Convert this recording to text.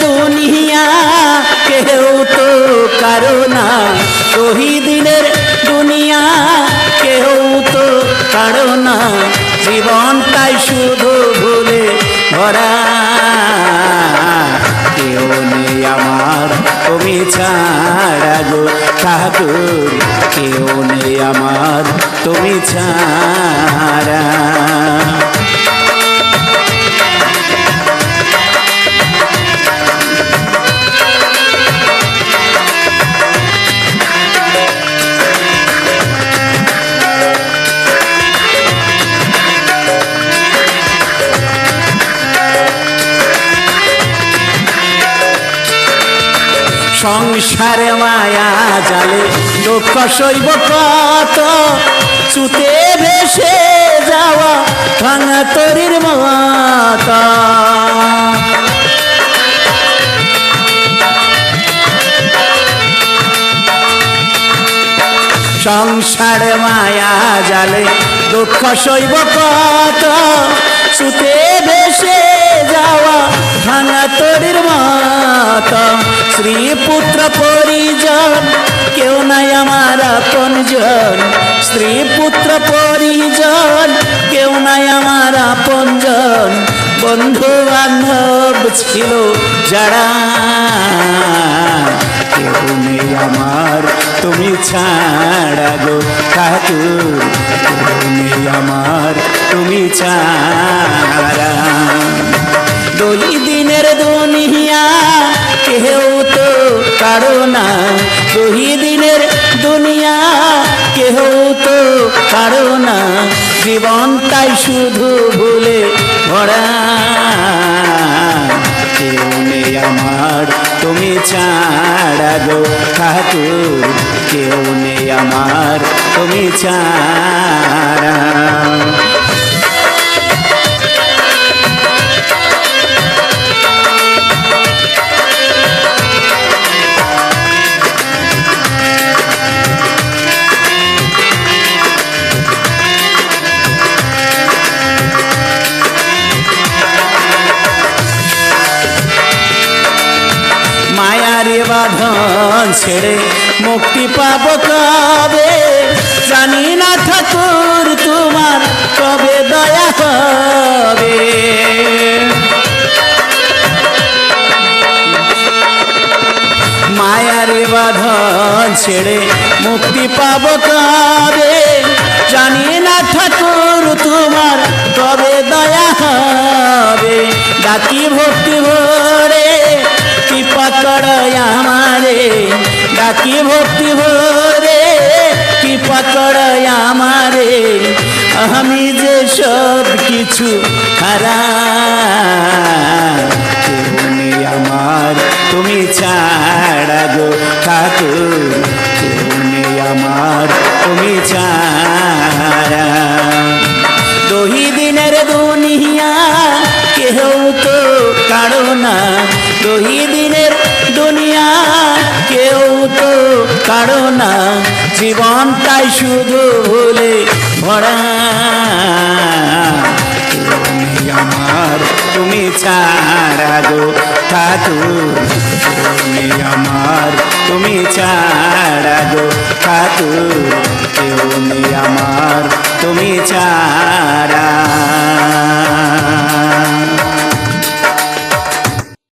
দুনিয়া, কেউ তো কারও না। শহীদিনের দুনিয়া, কেউ তো কারও না। জীবনটাই শুধু ভুলে ভরা। কেউ নেই আমার তুমি ছাড়া গো ঠাকুর। কেউ নেই আমার তুমি ছাড়া। সংসারে মায়া জালে, দুঃখ শৈব কত? চুতে ভেসে যাওয়া ভাঙা তরির মত। সংসার মায়া জালে, দুঃখ শৈব কত? সুতে ভেসে যাওয়া ভাঙা তরির মত। শ্রী পুত্র পরিজন, কেউ নাই আমার আপনজন স্ত্রী পুত্র পরিজন, কেউ নাই আমার আপনজন বন্ধু বান্ধব ছিল যারা, কেউ নেই আমার, তুমি ছাড়া গো ঠাকুর কেউ নেই আমার, তুমি ছাড়া। দুই কারও না। দিনের দুনিয়া কেউ তো কারও না। জীবন তাই শুধু ভুলে ভরা। কেউ নেই আমার, তুমি ছাড়া গো ঠাকুর। কেউ নেই আমার, তুমি ছাড়া। বাঁধন ছেড়ে মুক্তি পাব কবে? জানি না ঠাকুর তোমার কবে দয়া হবে। মায়ারে বাঁধন ছেড়ে মুক্তি পাব কবে? জানি না ঠাকুর তোমার কবে দয়া হবে। ডাকি ভক্তি ভরে আমারে, ডাকি ভক্তি ভরে কৃপা কর আমারে, আমি যে সব কিছু কেউ আমার, তুমি ছাড়া গো ঠাকুর। কেউ আমার, তুমি ছাড়া জীবনটাই শুধু ভুলে ভরা। আমার, তুমি ছাড়া গো ঠাকুর। তুমি আমার, তুমি ছাড়া গো ঠাকুর। কেউ আমার, তুমি ছাড়া।